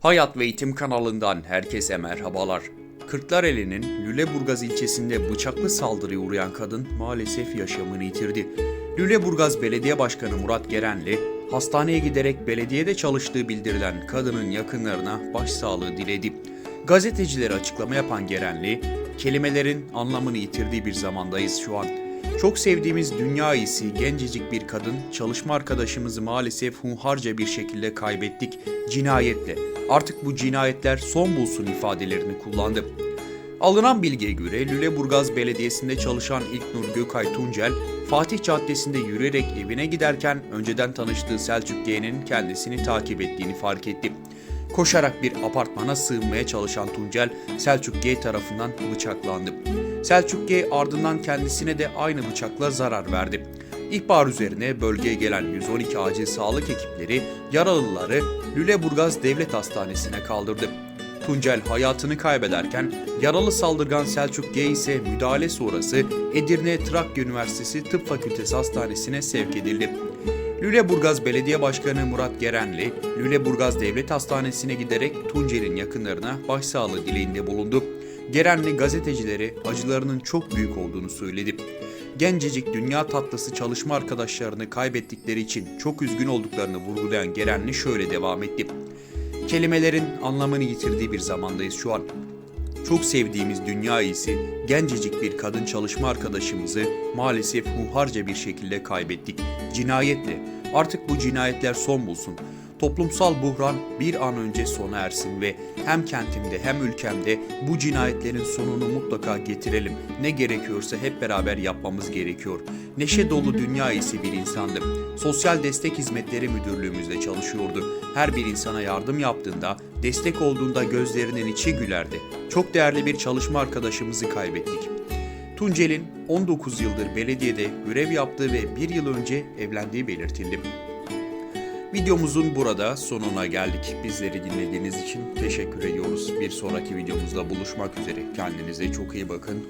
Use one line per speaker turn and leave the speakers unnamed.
Hayat ve Eğitim kanalından herkese merhabalar. Kırklareli'nin Lüleburgaz ilçesinde bıçaklı saldırıya uğrayan kadın maalesef yaşamını yitirdi. Lüleburgaz Belediye Başkanı Murat Gerenli, hastaneye giderek belediyede çalıştığı bildirilen kadının yakınlarına başsağlığı diledi. Gazetecilere açıklama yapan Gerenli, kelimelerin anlamını yitirdiği bir zamandayız şu an. Çok sevdiğimiz dünya iyisi gencecik bir kadın çalışma arkadaşımızı maalesef hunharca bir şekilde kaybettik cinayetle. Artık bu cinayetler son bulsun ifadelerini kullandı. Alınan bilgiye göre Lüleburgaz Belediyesi'nde çalışan İlknur Gökay Tuncel, Fatih Caddesi'nde yürüyerek evine giderken önceden tanıştığı Selçuk G'nin kendisini takip ettiğini fark etti. Koşarak bir apartmana sığınmaya çalışan Tuncel, Selçuk G tarafından bıçaklandı. Selçuk G ardından kendisine de aynı bıçakla zarar verdi. İhbar üzerine bölgeye gelen 112 acil sağlık ekipleri yaralıları Lüleburgaz Devlet Hastanesi'ne kaldırdı. Tuncel hayatını kaybederken yaralı saldırgan Selçuk G ise müdahale sonrası Edirne Trakya Üniversitesi Tıp Fakültesi Hastanesi'ne sevk edildi. Lüleburgaz Belediye Başkanı Murat Gerenli, Lüleburgaz Devlet Hastanesi'ne giderek Tuncel'in yakınlarına başsağlığı dileğinde bulundu. Gerenli gazetecilere acılarının çok büyük olduğunu söyledi. Gencecik dünya tatlısı çalışma arkadaşlarını kaybettikleri için çok üzgün olduklarını vurgulayan Gerenli şöyle devam etti. Kelimelerin anlamını yitirdiği bir zamandayız şu an. Çok sevdiğimiz dünya iyisi, gencecik bir kadın çalışma arkadaşımızı maalesef hunharca bir şekilde kaybettik. Cinayetle. Artık bu cinayetler son bulsun. Toplumsal buhran bir an önce sona ersin ve hem kentimde hem ülkemde bu cinayetlerin sonunu mutlaka getirelim. Ne gerekiyorsa hep beraber yapmamız gerekiyor. Neşe dolu dünya iyisi bir insandı. Sosyal Destek Hizmetleri Müdürlüğümüzde çalışıyordu. Her bir insana yardım yaptığında, destek olduğunda gözlerinin içi gülerdi. Çok değerli bir çalışma arkadaşımızı kaybettik. Tuncel'in 19 yıldır belediyede görev yaptığı ve bir yıl önce evlendiği belirtildi. Videomuzun burada sonuna geldik. Bizleri dinlediğiniz için teşekkür ediyoruz. Bir sonraki videomuzda buluşmak üzere. Kendinize çok iyi bakın.